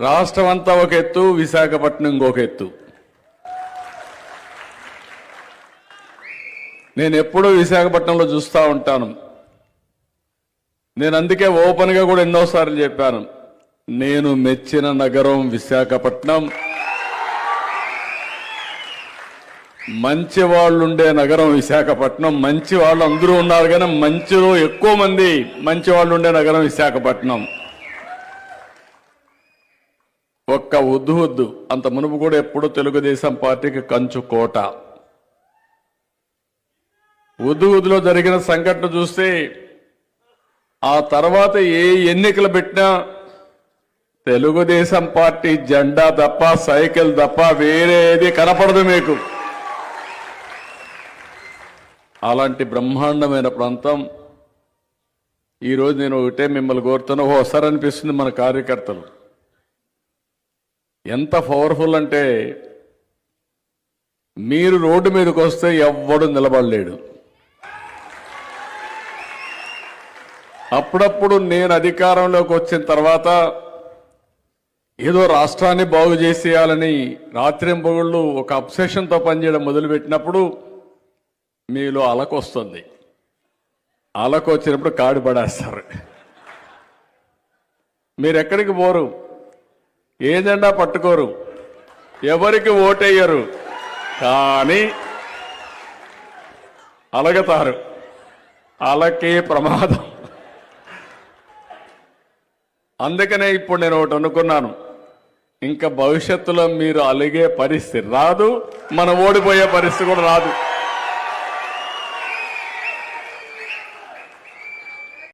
రాష్ట్రం అంతా ఒక ఎత్తు విశాఖపట్నం ఇంకొక ఎత్తు. నేను ఎప్పుడూ విశాఖపట్నంలో చూస్తూ ఉంటాను. నేను అందుకే ఓపెన్గా కూడా ఎన్నోసార్లు చెప్పాను. నేను మెచ్చిన నగరం విశాఖపట్నం. మంచి వాళ్ళు ఉండే నగరం విశాఖపట్నం. మంచి వాళ్ళు అందరూ ఉన్నారు కానీ మంచిలో ఎక్కువ మంది మంచి వాళ్ళు ఉండే నగరం విశాఖపట్నం. ఒక్క ఉద్దు ఉద్దు. అంత మునుపు కూడా ఎప్పుడు తెలుగుదేశం పార్టీకి కంచు కోట. ఉద్దు ఉద్దులో జరిగిన సంఘటన చూస్తే ఆ తర్వాత ఏ ఎన్నికలు పెట్టినా తెలుగుదేశం పార్టీ జెండా తప్ప సైకిల్ తప్ప వేరేది కనపడదు మీకు. అలాంటి బ్రహ్మాండమైన ప్రాంతం ఈరోజు నేను ఒకటే మిమ్మల్ని కోరుతున్నా ఓసారి అనిపిస్తుంది మన కార్యకర్తలు. ఎంత పవర్ఫుల్ అంటే మీరు రోడ్డు మీదకి వస్తే ఎవ్వడు నిలబడలేడు. అప్పుడప్పుడు నేను అధికారంలోకి వచ్చిన తర్వాత ఏదో రాష్ట్రాన్ని బాగు చేసేయాలని రాత్రింపగుళ్ళు ఒక అప్సెషన్తో పనిచేయడం మొదలుపెట్టినప్పుడు మీలో అలకొస్తుంది అలకొచ్చినప్పుడు అలకు కాడి పడేస్తారు. మీరు ఎక్కడికి పోరు? ఏ జెండా పట్టుకోరు. ఎవరికి ఓటేయరు. కానీ అలగతారు. అలకే ప్రమాదం. అందుకనే ఇప్పుడు నేను ఒకటి అనుకున్నాను. ఇంకా భవిష్యత్తులో మీరు అలిగే పరిస్థితి రాదు. మనం ఓడిపోయే పరిస్థితి కూడా రాదు.